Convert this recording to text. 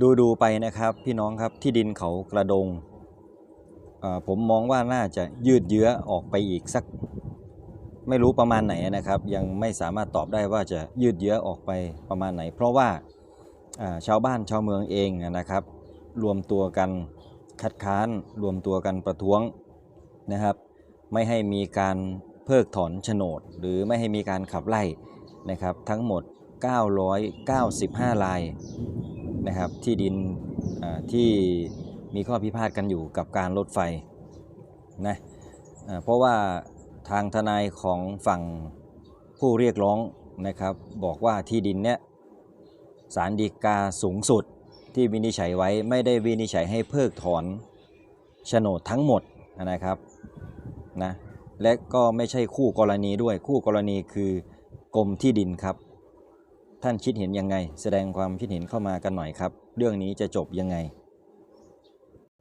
ดูดูๆไปนะครับพี่น้องครับที่ดินเขากระดงเอ่อผมมองว่าน่าจะยืดเยื้อออกไปอีกสัก ไม่รู้ประมาณไหนนะครับ ยังไม่สามารถตอบได้ว่าจะยืดเยื้อออกไปประมาณไหน เพราะว่าอ่าชาวบ้านชาวเมืองเองนะครับ รวมตัวกันคัดค้าน รวมตัวกันประท้วงนะครับ ไม่ให้มีการเพิกถอนโฉนด หรือไม่ให้มีการขับไล่นะครับทั้งหมด 995ลาย นะครับที่ดินที่มีข้อพิพาทกันอยู่กับการรถไฟนะเพราะว่าทางทนายของฝั่งผู้เรียกร้องนะครับ บอกว่าที่ดินเนี้ยสารดีกาสูงสุดที่วินิจฉัยไว้ไม่ได้วินิจฉัยให้เพิกถอนโฉนดทั้งหมดนะครับนะและก็ไม่ใช่คู่กรณีด้วยคู่กรณีคือกรมที่ดินครับ ท่านคิดเห็นยังไง แสดงความคิดเห็นเข้ามากันหน่อยครับ เรื่องนี้จะจบยังไง